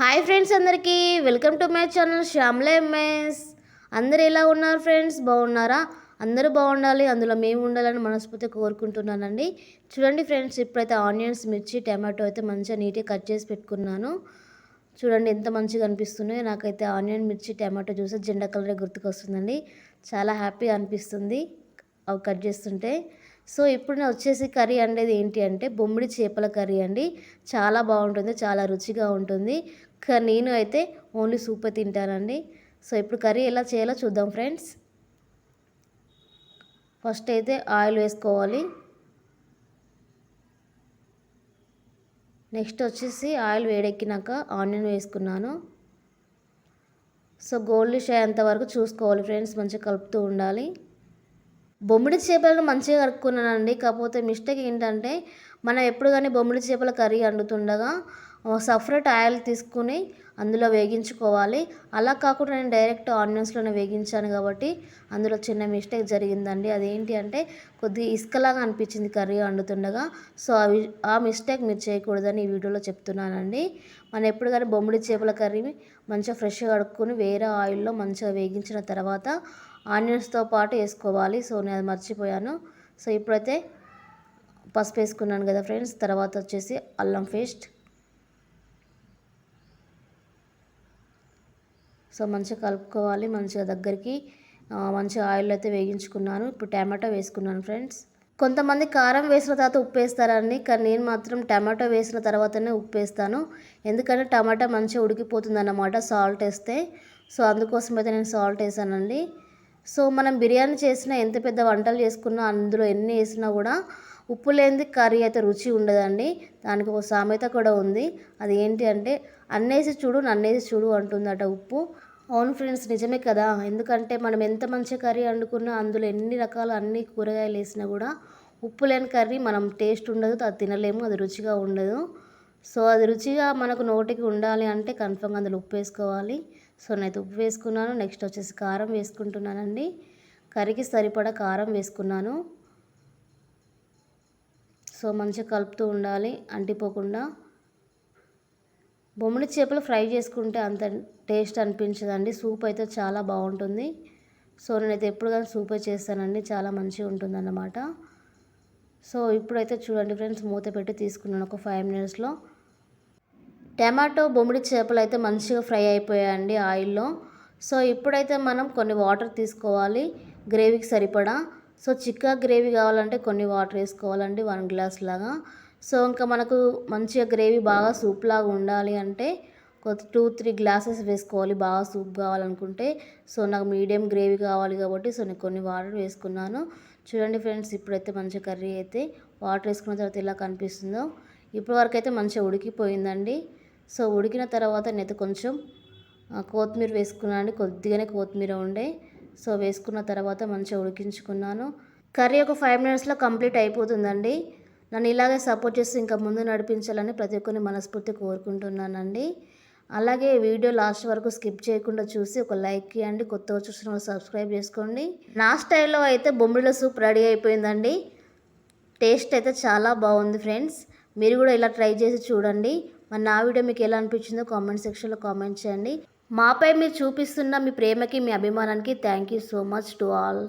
Hi friends అందరికీ. Welcome to my channel శ్యామ్లే MS. అందరు ఎలా ఉన్నారు ఫ్రెండ్స్? బాగున్నారా? అందరూ బాగుండాలి. అందులో మేము ఉండాలని మనస్ఫూర్తిగా కోరుకుంటున్నానండి. చూడండి ఫ్రెండ్స్ ఇప్పుడైతే ఆనియన్స్ మిర్చి టమాటో అయితే మంచిగా నీట్గా కట్ చేసి పెట్టుకున్నాను. చూడండి ఎంత మంచిగా అనిపిస్తున్నాయో. నాకైతే ఆనియన్ మిర్చి టమాటో చూసి జెండా కలరే గుర్తుకొస్తుందండి. చాలా హ్యాపీ అనిపిస్తుంది. అవి కట్ చేస్తుంటే సో ఇప్పుడు నేను వచ్చేసి కర్రీ అనేది ఏంటి అంటే బొమ్మిడి చేపల కర్రీ అండి. చాలా బాగుంటుంది చాలా రుచిగా ఉంటుంది. కానీ నేను అయితే ఓన్లీ సూప్ తింటానండి. సో ఇప్పుడు కర్రీ ఎలా చేయాలో చూద్దాం ఫ్రెండ్స్. ఫస్ట్ అయితే ఆయిల్ వేసుకోవాలి. నెక్స్ట్ వచ్చేసి ఆయిల్ వేడెక్కినాక ఆనియన్ వేసుకున్నాను. సో గోల్డ్ షే అంతవరకు చూసుకోవాలి ఫ్రెండ్స్ మంచిగా కలుపుతూ ఉండాలి. బొమ్మిడి చేపలను మంచిగా కడుక్కున్నానండి కాకపోతే మిస్టేక్ ఏంటంటే మనం ఎప్పుడు కానీ బొమ్మిడి చేపల కర్రీ వండుతుండగా సపరేట్ ఆయిల్ తీసుకుని అందులో వేగించుకోవాలి. అలా కాకుండా నేను డైరెక్ట్ ఆనియన్స్లోనే వేగించాను కాబట్టి అందులో చిన్న మిస్టేక్ జరిగిందండి. అదేంటి అంటే కొద్దిగా ఇసుకలాగా అనిపించింది కర్రీ వండుతుండగా. సో అవి ఆ మిస్టేక్ మీరు చేయకూడదని ఈ వీడియోలో చెప్తున్నానండి. మనం ఎప్పుడు కానీ బొమ్మిడి చేపల కర్రీ మంచిగా ఫ్రెష్గా కడుక్కొని వేరే ఆయిల్లో మంచిగా వేగించిన తర్వాత ఆనియన్స్తో పాటు వేసుకోవాలి. సో నేను అది మర్చిపోయాను. సో ఇప్పుడైతే పసుపు వేసుకున్నాను కదా ఫ్రెండ్స్. తర్వాత వచ్చేసి అల్లం పేస్ట్. సో మంచిగా కలుపుకోవాలి. మంచిగా దగ్గరికి మంచిగా ఆయిల్ అయితే వేగించుకున్నాను. ఇప్పుడు టమాటో వేసుకున్నాను ఫ్రెండ్స్. కొంతమంది కారం వేసిన తర్వాత ఉప్పు వేస్తారండి. కానీ నేను మాత్రం టమాటో వేసిన తర్వాతనే ఉప్పు వేస్తాను. ఎందుకంటే టమాటా మంచిగా ఉడికిపోతుంది అన్నమాట సాల్ట్ వేస్తే. సో అందుకోసం అయితే నేను సాల్ట్ వేసానండి. సో మనం బిర్యానీ చేసినా ఎంత పెద్ద వంటలు చేసుకున్నా అందులో ఎన్ని వేసినా కూడా ఉప్పు లేనిది కర్రీ అయితే రుచి ఉండదండి. దానికి ఒక సామెత కూడా ఉంది. అది ఏంటి అంటే అన్నేసి చూడు నన్నేసి చూడు అంటుందట ఉప్పు. అవును ఫ్రెండ్స్ నిజమే కదా. ఎందుకంటే మనం ఎంత మంచి కర్రీ వండుకున్నా అందులో ఎన్ని రకాల అన్ని కూరగాయలు వేసినా కూడా ఉప్పు లేని కర్రీ మనం టేస్ట్ ఉండదు అది తినలేము అది రుచిగా ఉండదు. సో అది రుచిగా మనకు నోటికి ఉండాలి అంటే కన్ఫర్మ్గా అందులో ఉప్పు వేసుకోవాలి. సో నేను ఉప్పు వేసుకున్నాను. నెక్స్ట్ వచ్చేసి కారం వేసుకుంటున్నానండి. కర్రీకి సరిపడా కారం వేసుకున్నాను. సో మంచిగా కలుపుతూ ఉండాలి అంటిపోకుండా. బొమ్మిడి చేపలు ఫ్రై చేసుకుంటే అంత టేస్ట్ అనిపించదండి. సూప్ అయితే చాలా బాగుంటుంది. సో నేనైతే ఎప్పుడు కానీ సూపే చేస్తానండి. చాలా మంచిగా ఉంటుంది అన్నమాట సో ఇప్పుడైతే చూడండి ఫ్రెండ్స్ మూత పెట్టి తీసుకున్నాను ఒక ఫైవ్ మినిట్స్లో. టమాటో బొమ్మిడి చేపలు అయితే మంచిగా ఫ్రై అయిపోయాయండి ఆయిల్లో. సో ఇప్పుడైతే మనం కొన్ని వాటర్ తీసుకోవాలి. గ్రేవీకి సరిపడా. సో చిక్క గ్రేవీ కావాలంటే కొన్ని వాటర్ వేసుకోవాలండి వన్ గ్లాస్ లాగా. సో ఇంకా మనకు మంచిగా గ్రేవీ బాగా సూప్ లాగా ఉండాలి అంటే కొద్ది టూ త్రీ గ్లాసెస్ వేసుకోవాలి బాగా సూప్ కావాలనుకుంటే. సో నాకు మీడియం గ్రేవీ కావాలి కాబట్టి సో నేను కొన్ని వాటర్ వేసుకున్నాను. చూడండి ఫ్రెండ్స్ ఇప్పుడైతే మంచి కర్రీ అయితే వాటర్ వేసుకున్న తర్వాత ఎలా కనిపిస్తుందో. ఇప్పటి వరకు అయితే మంచిగా ఉడికిపోయిందండి. సో ఉడికిన తర్వాత నేనైతే కొంచెం కొత్తిమీర వేసుకున్నాను కొద్దిగానే కొత్తిమీర ఉండే. సో వేసుకున్న తర్వాత మంచిగా ఉడికించుకున్నాను. కర్రీ ఒక ఫైవ్ మినిట్స్లో కంప్లీట్ అయిపోతుందండి. నన్ను ఇలాగే సపోర్ట్ చేసి ఇంకా ముందు నడిపించాలని ప్రతి ఒక్కరిని మనస్ఫూర్తి కోరుకుంటున్నానండి. అలాగే వీడియో లాస్ట్ వరకు స్కిప్ చేయకుండా చూసి ఒక లైక్ ఇవ్వండి కొత్తగా చూసిన వాళ్ళు సబ్స్క్రైబ్ చేసుకోండి. నా స్టైల్లో అయితే బొమ్మిడిలో సూప్ రెడీ అయిపోయిందండి. టేస్ట్ అయితే చాలా బాగుంది ఫ్రెండ్స్. మీరు కూడా ఇలా ట్రై చేసి చూడండి. మరి నా వీడియో మీకు ఎలా అనిపించిందో కామెంట్ సెక్షన్లో కామెంట్ చేయండి. మాపై మీరు చూపిస్తున్న మీ ప్రేమకి మీ అభిమానానికి thank you so much to all